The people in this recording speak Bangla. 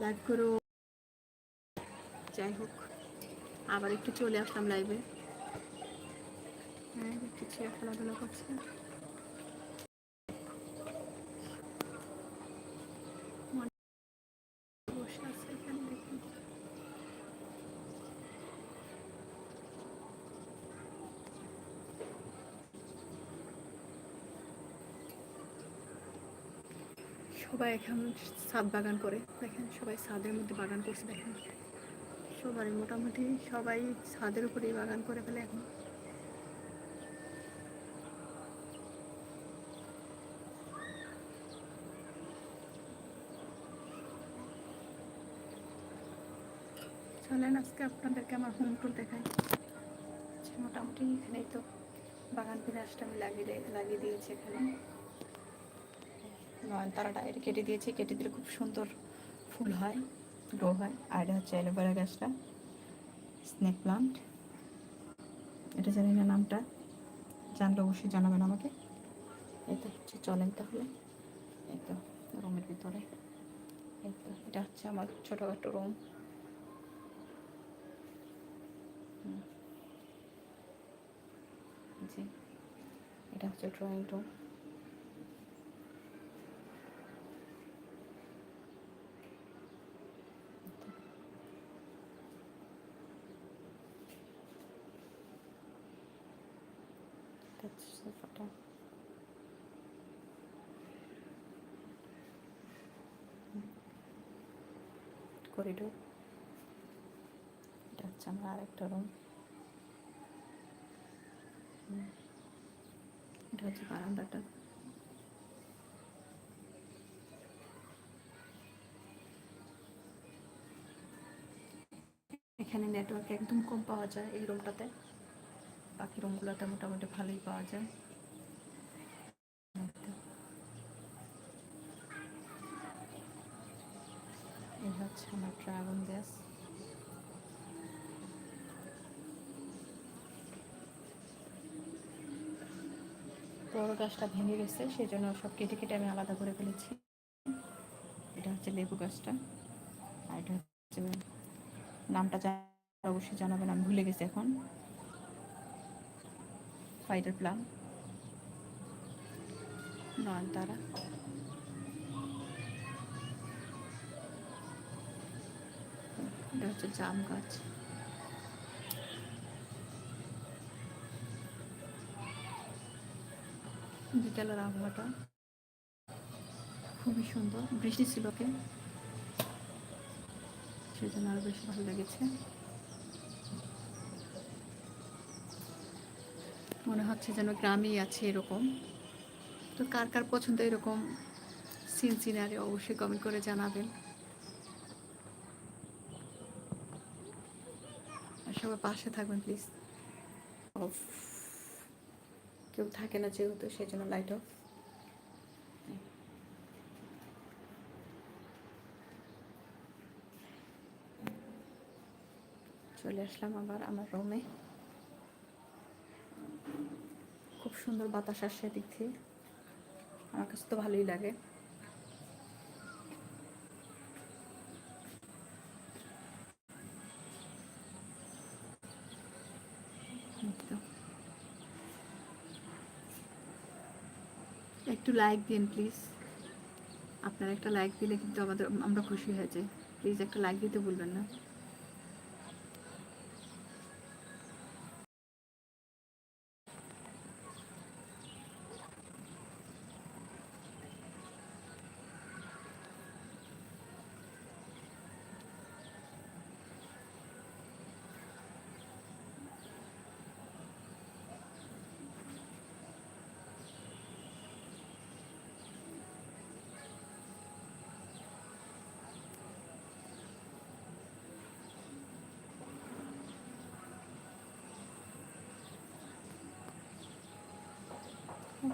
লাইভ করো। যাই হোক আবার একটু চলে আসলাম লাইভে হ্যাঁ কিছু খেলাধুলা করছে বসে আছে এখানে দেখুন সবাই এখন ছাদ বাগান করে। দেখেন সবাই ছাদের মধ্যে বাগান করছে, দেখেন। সবাই মোটামুটি সবাই ছাদের উপরেই বাগান করে ফেলে এখন। চলেন আজকে আপনাদেরকে আমার হোম টুর দেখাই। মোটামুটি এখানেই তো বাগান বিলাসটা আমি লাগিয়ে লাগিয়ে দিয়েছি এখানে। নয়নতারাটা এটা কেটে দিয়েছি, কেটে দিলে খুব সুন্দর ফুল হয় গ্রো হয়। আর এটা হচ্ছে অ্যালোভেরা গাছটা, স্নেক প্লান্ট। এটা জানি না নামটা, জানলে অবশ্যই জানাবেন আমাকে। তো হচ্ছে চলেন তাহলে, এই তো রুমের ভিতরে। এই তো, এটা হচ্ছে আমার ছোটোখাটো রুম। জি, এটা হচ্ছে ড্রয়িং রুম। সোফাটা করিডোর। এটা হচ্ছে আমার আরেকটা রুম এটা হচ্ছে বারান্দাটা। এখানে নেটওয়ার্ক একদম কম পাওয়া যায় এই রুমটাতে বাকি রুমগুলোতে মোটামুটি ভালোই পাওয়া যায়। এই হচ্ছে আমার ড্রাগন গ্যাস। বড় গাছটা ভেঙে গেছে সেই জন্য সব কেটে কেটে আমি আলাদা করে ফেলেছি। এটা হচ্ছে লেবু গাছটা, আর এটা হচ্ছে নামটা অবশ্যই জানাবেন, আমি ভুলে গেছি এখন। ফাইটার প্লাম নয়নতারা এটা হচ্ছে জাম গাছ। বিকেলের আবহাওয়াটা খুবই সুন্দর। বৃষ্টি ছিল কে সেই জন্য আরও বেশি ভালো লেগেছে। মনে হচ্ছে যেন গ্রামেই আছে এরকম। তো কার কার পছন্দ এরকম সিন সিনারি অবশ্যই কমেন্ট করে জানাবেন। আর সবাই পাশে থাকবেন প্লিজ অফ কেউ থাকে না যেহেতু সেই জন্য লাইট অফ চলে আসলাম আবার আমার রুমে খুব সুন্দর বাতাস আসছে এদিক থেকে আমার কাছে তো ভালোই লাগে। একটু লাইক দিন প্লিজ আপনারা একটা লাইক দিলে কিন্তু আমাদের আমরা খুশি হয়ে যাই। প্লিজ একটা লাইক দিতে ভুলবেন না।